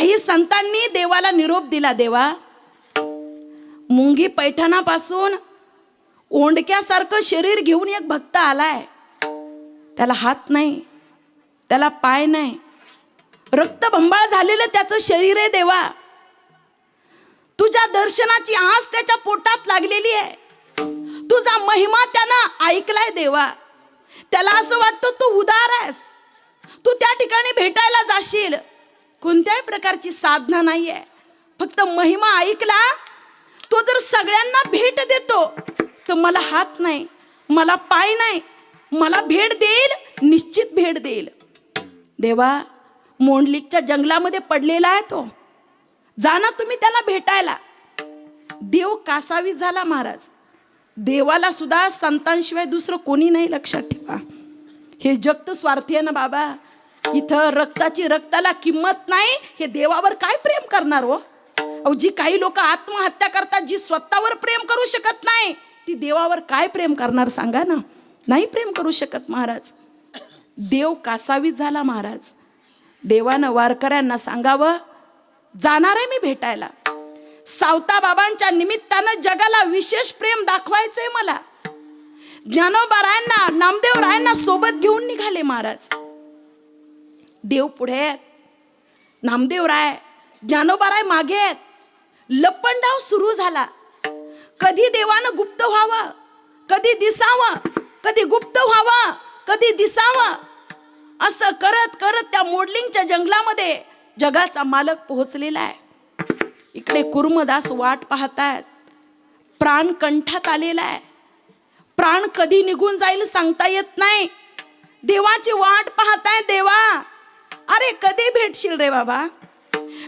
काही संतांनी देवाला निरोप दिला देवा. मुंगी पैठणापासून ओंडक्यासारखं शरीर घेऊन एक भक्त आलाय. त्याला हात नाही त्याला पाय नाही. रक्तभंबाळ झालेलं त्याचं शरीर आहे देवा. तुझ्या दर्शनाची आस त्याच्या पोटात लागलेली आहे. तुझा महिमा त्यानं ऐकलाय देवा. त्याला असं वाटतं तू उदार आहेस. तू त्या ठिकाणी भेटायला जाशील. कोणत्याही प्रकारची साधना नाहीये. फक्त महिमा ऐकला तो जर सगळ्यांना भेट देतो तर मला हात नाही मला पाय नाही मला भेट देईल निश्चित भेट देईल. देवा मोंडलिकच्या जंगलामध्ये पडलेला आहे तो. जाना तुम्ही त्याला भेटायला. देव कासावी झाला महाराज. देवाला सुद्धा संतांशिवाय दुसरं कोणी नाही लक्षात ठेवा. हे जग तर स्वार्थी आहे ना बाबा. इथं रक्ताची रक्ताला किंमत नाही हे देवावर काय प्रेम करणार हो? अहो जी काही लोक आत्महत्या करतात जी स्वतःवर प्रेम करू शकत नाही ती देवावर काय प्रेम करणार सांगा ना? नाही प्रेम करू शकत महाराज. देव कासावीत झाला महाराज. देवानं वारकऱ्यांना सांगावं जाणार आहे मी भेटायला. सावता बाबांच्या निमित्तानं जगाला विशेष प्रेम दाखवायचंय मला. ज्ञानोबा रायांना नामदेव रायांना सोबत घेऊन निघाले महाराज. देव पुढे आहेत. नामदेव राय ज्ञानोबाराय मागे आहेत. लपंडाव सुरू झाला. कधी देवानं गुप्त व्हावं? कधी दिसावं? कधी गुप्त व्हावं? कधी दिसावं? असं करत करत त्या मोडलिंगच्या जंगलामध्ये जगाचा मालक पोहोचलेला आहे. इकडे कुर्मदास वाट पाहतायत. प्राण कंठात आलेला आहे. प्राण कधी निघून जाईल सांगता येत नाही. देवाची वाट पाहताय देवा. अरे कधी भेटशील रे बाबा?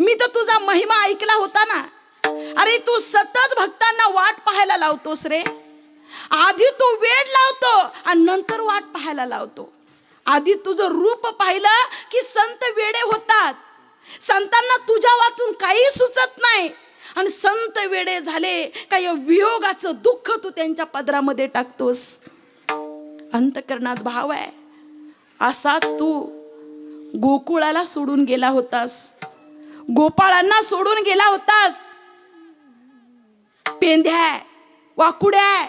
मी तर तुझा महिमा ऐकला होता ना. अरे तू सतत भक्तांना वाट पाहायला लावतोस रे. आधी तू वेळ लावतो आणि नंतर वाट पाहायला लावतो. आधी तुझं रूप पाहिलं की संत वेडे होतात. संतांना तुझ्या वाचून काही सुचत नाही. आणि संत वेडे झाले का या वियोगाचं दुःख तू त्यांच्या पदरामध्ये टाकतोस. अंतकरणात भाव आहे. असाच तू गोकुळाला सोडून गेला होतास. गोपाळांना सोडून गेला होतास. पेंध्या वाकुड्या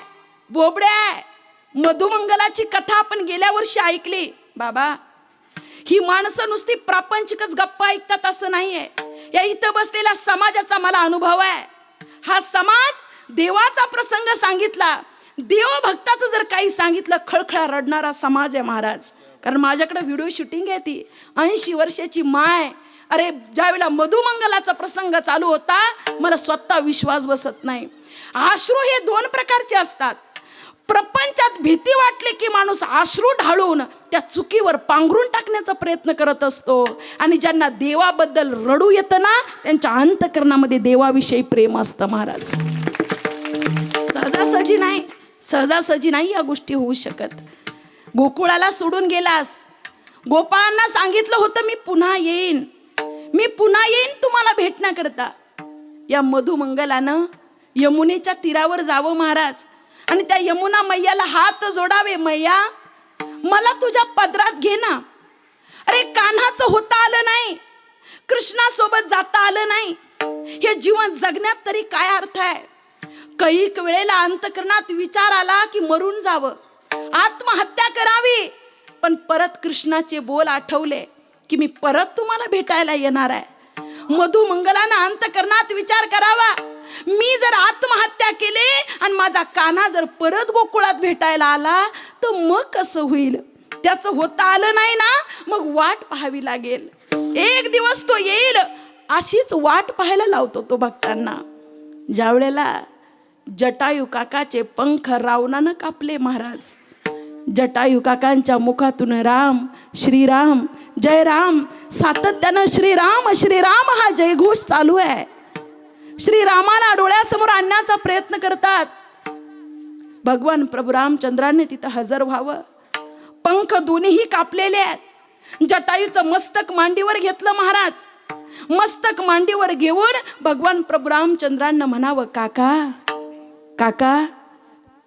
बोबड्या मधुमंगलाची कथा आपण गेल्या वर्षी ऐकली. बाबा ही माणसं नुसती प्रापंचिकच गप्पा ऐकतात असं नाहीये. या इथं बसलेल्या समाजाचा मला अनुभव आहे. हा समाज देवाचा प्रसंग सांगितला. देवभक्ताचं जर काही सांगितलं खळखळा रडणारा समाज आहे महाराज. कारण माझ्याकडे व्हिडिओ शूटिंग आहे ती. ऐंशी वर्षाची माय. अरे ज्यावेळेला मधुमंगलाचा प्रसंग चालू होता मला स्वतः विश्वास बसत नाही. आश्रू हे दोन प्रकारचे असतात. प्रपंचात भीती वाटली की माणूस आश्रू ढाळून त्या चुकीवर पांघरून टाकण्याचा प्रयत्न करत असतो. आणि ज्यांना देवाबद्दल रडू येतं ना त्यांच्या अंतकरणामध्ये देवाविषयी प्रेम असतं महाराज. सहजासहजी नाही. सहजासहजी नाही या गोष्टी होऊ शकत. गोकुळाला सोडून गेलास. गोपाळांना सांगितलं होतं मी पुन्हा येईन. मी पुन्हा येईन तुम्हाला भेटण्याकरता या मधुमंगलानं यमुनेच्या तीरावर जावं महाराज. आणि त्या यमुना मैयाला हात जोडावे मैया मला तुझ्या पदरात घे ना. अरे कान्हाचं होता आलं नाही. कृष्णासोबत जाता आलं नाही. हे जीवन जगण्यात तरी काय अर्थ आहे? कैक वेळेला अंतकरणात विचार आला की मरून जावं. आत्महत्या करावी. पण परत कृष्णाचे बोल आठवले की मी परत तुम्हाला भेटायला येणार आहे. मधुमंगलानं अंतकरणात विचार करावा. मी जर आत्महत्या केली आणि माझा कान्हा जर परत गोकुळात भेटायला आला तर मग कसं होईल? त्याचं होता आलं नाही ना मग वाट पाहावी लागेल. एक दिवस तो येईल अशीच वाट पाहायला लावतो तो भक्तांना. ज्या वेळेला जटायू काकाचे पंख रावणानं कापले महाराज जटायू काकांच्या मुखातून राम श्रीराम जय राम सातत्यानं श्रीराम श्रीराम हा जयघोष चालू आहे. श्रीरामाला डोळ्यासमोर आणण्याचा प्रयत्न करतात. भगवान प्रभू रामचंद्राने तिथं हजर व्हावं. पंख दोन्हीही कापलेले आहेत. जटायूचं मस्तक मांडीवर घेतलं महाराज. मस्तक मांडीवर घेऊन भगवान प्रभू रामचंद्रांना म्हणावं काका काका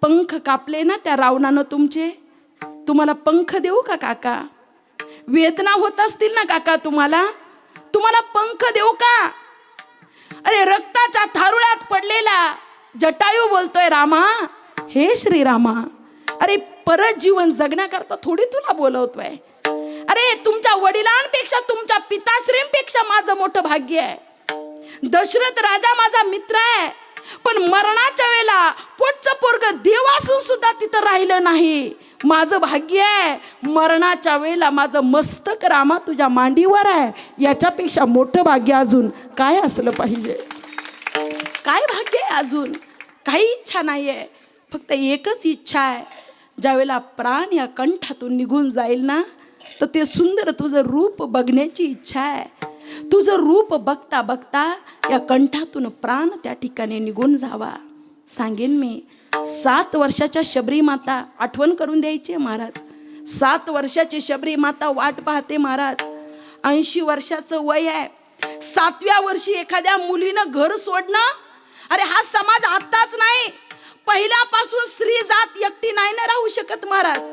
पंख कापले ना त्या रावणानं तुमचे? तुम्हाला पंख देऊ का काका? वेदना होत असतील ना काका तुम्हाला? तुम्हाला पंख देऊ का? अरे रक्ताच्या थारुळ्यात पडलेला जटायू बोलतोय रामा. हे श्रीरामा अरे परत जीवन जगण्याकरता थोडी तुला बोलवतोय. अरे तुमच्या वडिलांपेक्षा तुमच्या पिताश्रींपेक्षा माझं मोठं भाग्य आहे. दशरथ राजा माझा मित्र आहे. पण मरणाच्या वेळेला पोटचं पोरग देव असून सुद्धा तिथं राहिलं नाही. माझं भाग्य आहे मरणाच्या वेळेला माझं मस्तक रामा तुझ्या मांडीवर आहे. याच्यापेक्षा मोठं भाग्य अजून काय असलं पाहिजे? काय भाग्य आहे अजून? काही इच्छा नाही आहे फक्त एकच इच्छा आहे. ज्यावेळेला प्राण या कंठातून निघून जाईल ना तर ते सुंदर तुझं रूप बघण्याची इच्छा आहे. तुझं रूप बघता बघता या कंठातून प्राण त्या ठिकाणी निघून जावा. सांगेन मी सात वर्षाच्या शबरी माता आठवण करून द्यायची महाराज. सात वर्षाची शबरी माता वाट पाहते महाराज. ऐंशी वर्षाचं वय आहे. सातव्या वर्षी एखाद्या मुलीनं घर सोडणं? अरे हा समाज आत्ताच नाही. पहिल्यापासून स्त्री जात एकटी नाही ना राहू शकत महाराज.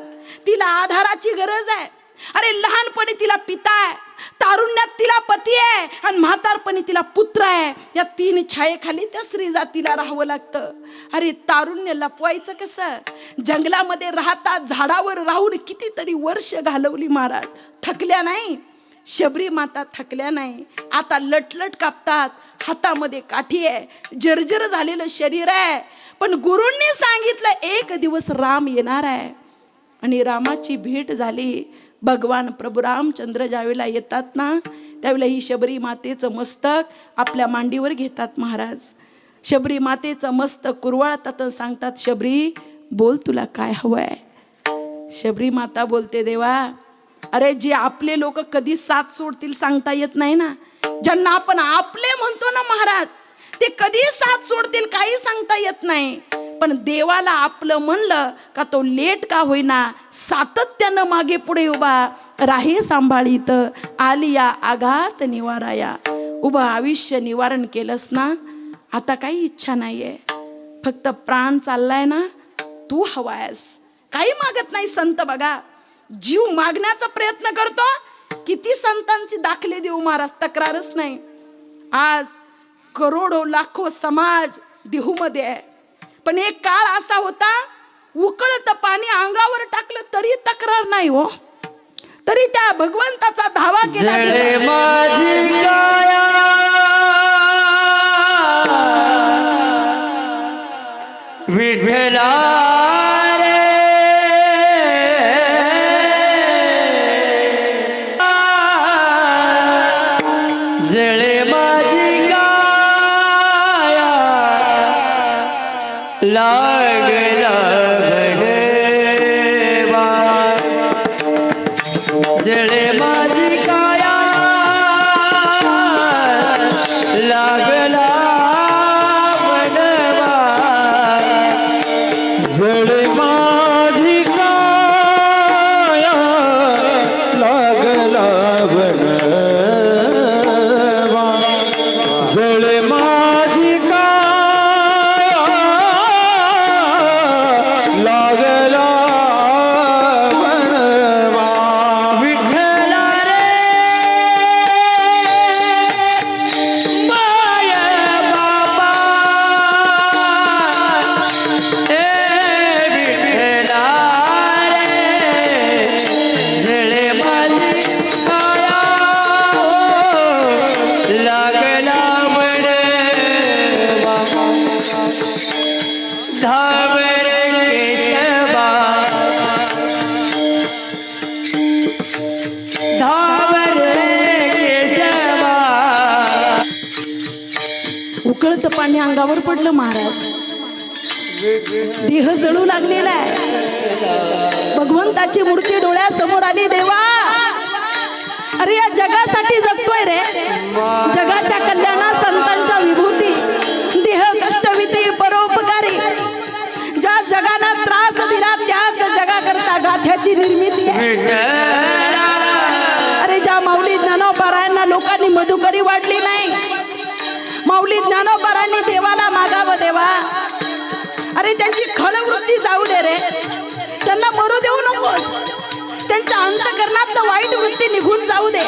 तिला आधाराची गरज आहे. अरे लहानपणी तिला पिता आहे. तारुण्यात तिला पती आहे आणि म्हातारपणी तिला पुत्र आहे. या तीन छायेखाली त्या स्त्री जातीला राहावं लागतं. अरे तारुण्य लपवायचं कसं? जंगलामध्ये राहतात झाडावर राहून कितीतरी वर्ष घालवली महाराज. थकल्या नाही. शबरी माता थकल्या नाही. आता लटलट कापतात. हातामध्ये काठी आहे. जर्जर झालेलं शरीर आहे. पण गुरूंनी सांगितलं एक दिवस राम येणार आहे. आणि रामाची भेट झाली. भगवान प्रभू रामचंद्र ज्यावेळेला येतात ना त्यावेळेला ही शबरी मातेचं मस्तक आपल्या मांडीवर घेतात महाराज. शबरी मातेचं मस्तक कुरवाळतात सांगतात शबरी बोल तुला काय हवं आहे शबरी माता बोलते देवा अरे जे आपले लोक कधी साथ सोडतील सांगता येत नाही ना. ज्यांना आपण आपले म्हणतो ना महाराज ते कधी साथ सोडतील काही सांगता येत नाही. पण देवाला आपलं म्हणलं का तो लेट का होईना सातत्यानं मागे पुढे उभा राही सांभाळीत. आलिया आघात निवाराया. उभं आयुष्य निवारण केलंस ना? आता काही इच्छा नाहीये. फक्त प्राण चाललाय ना? तू हवायस काही मागत नाही संत बघा. जीव मागण्याचा प्रयत्न करतो. किती संतांची दाखले देऊ महाराज तक्रारच नाही. आज करोडो लाखो समाज देहूमध्ये आहे. पण एक काळ असा होता उकळत पाणी अंगावर टाकलं तरी तक्रार नाही हो. तरी त्या भगवंताचा धावा केला विठ्ठला. लागला भडवा जळे माझी काया। लागला बनवा जळे माझी काया। लागला बनवा अंगावर पडलं महाराज. देह जळू लागलेला आहे. भगवंताची मूर्ती डोळ्यासमोर आली देवा. अरे या जगासाठी जगतोय रे. जगाच्या कल्याणा संतांच्या विभूती. देह कष्टविधी परोपकारी. ज्या जगाला त्रास दिला त्याच जगाकरता गाथ्याची निर्मिती आहे. अरे ज्या माऊली ज्ञानोपारायांना लोकांनी मधुकरी वाढली नाही माऊली ज्ञानोबारांनी देवाला मागावं देवा. अरे त्यांची खळवृत्ती जाऊ दे रे. त्यांना मरू देऊ नकोस. त्यांच्या अंतकरणात वाईट वृत्ती निघून जाऊ दे.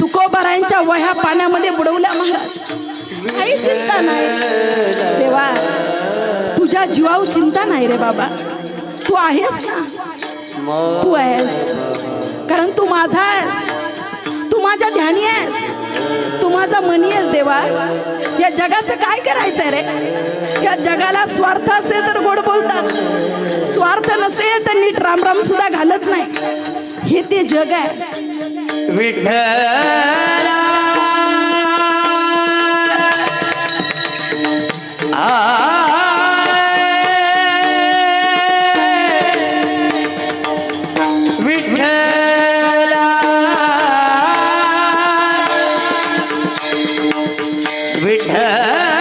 तुकोबरांच्या वह्या पाण्यामध्ये बुडवल्या महाराज. काही चिंता नाही. देवा तुझ्या जीवाव चिंता नाही रे बाबा. तू आहेस ना? तू आहेस. कारण तू माझा आहेस. तू माझ्या ध्यानी आहेस. तू माझा मनी आहेस देवा. या जगाचं काय करायचंय रे? या जगाला स्वार्थ असेल तर गोड बोलतात. स्वार्थ नसेल तर नीट रामराम सुद्धा घालत नाही. हे ते जग आहे. विठ्ठला आ. विठ्ठला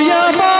Yama.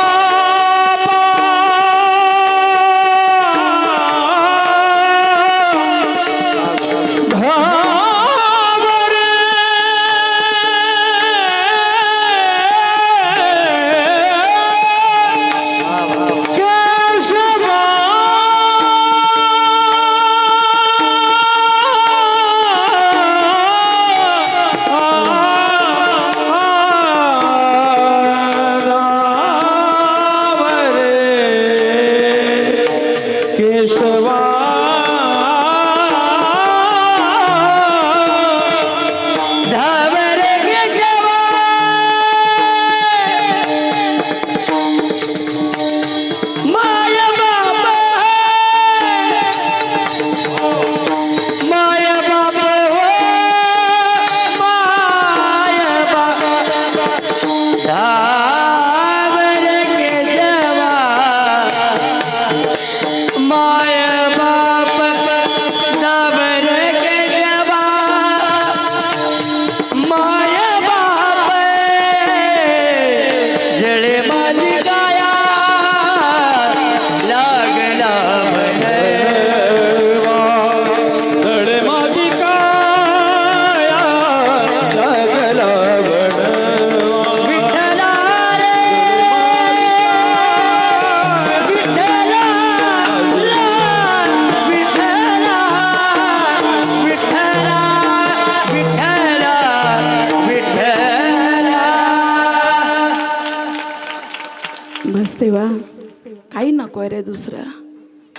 दुसरं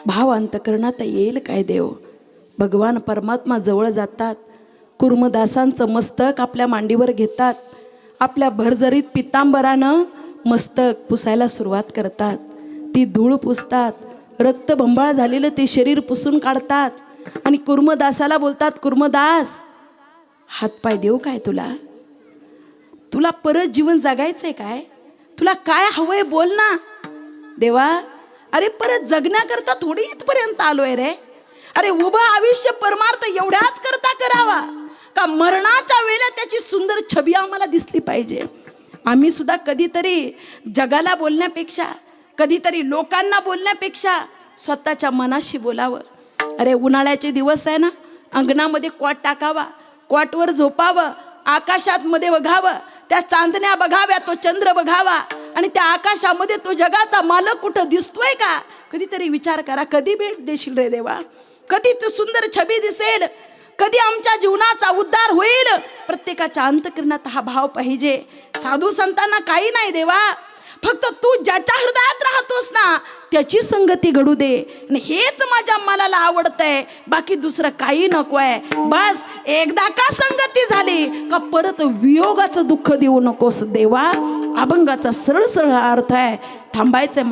भाव अंतकरणात येईल काय देव? भगवान परमात्मा जवळ जातात कुर्मदासांचं मस्तक आपल्या मांडीवर घेतात आपल्या भरजरीत पितांबरानं मस्तक पुसायला सुरुवात करतात. ती धूळ पुसतात रक्तभंबाळ झालेलं ते शरीर पुसून काढतात आणि कुर्मदासाला बोलतात कुर्मदास हातपाय देऊ काय तुला? तुला परत जीवन जगायचंय काय? तुला काय हवंय बोल ना. देवा अरे परत जगण्याकरता थोडी इथपर्यंत आलोय रे. अरे उभं आयुष्य परमार्थ एवढ्याच करता करावा का मरणाच्या वेळेला त्याची सुंदर छबी आम्हाला दिसली पाहिजे. आम्ही सुद्धा कधीतरी जगाला बोलण्यापेक्षा कधीतरी लोकांना बोलण्यापेक्षा स्वतःच्या मनाशी बोलावं. अरे उन्हाळ्याचे दिवस आहे ना अंगणामध्ये क्वाट टाकावा क्वाटवर झोपावं आकाशात मध्ये बघावं त्या चांदण्या बघाव्या तो चंद्र बघावा आणि त्या आकाशामध्ये तो जगाचा मालक कुठं दिसतोय का? कधीतरी विचार करा कधी भेट देशील रे देवा? कधी तू सुंदर छबी दिसेल? कधी आमच्या जीवनाचा उद्धार होईल? प्रत्येकाच्या अंतकरणात हा भाव पाहिजे. साधू संतांना काही नाही देवा. फक्त तू ज्याच्या हृदयात राहतोस ना त्याची संगती घडू दे. आणि हेच माझ्या मनाला आवडतंय. बाकी दुसरं काही नको आहे. बस एकदा का संगती झाली का परत वियोगाचं दुःख देऊ नकोस देवा. अभंगाचा सरळ सरळ अर्थ आहे. थांबायचं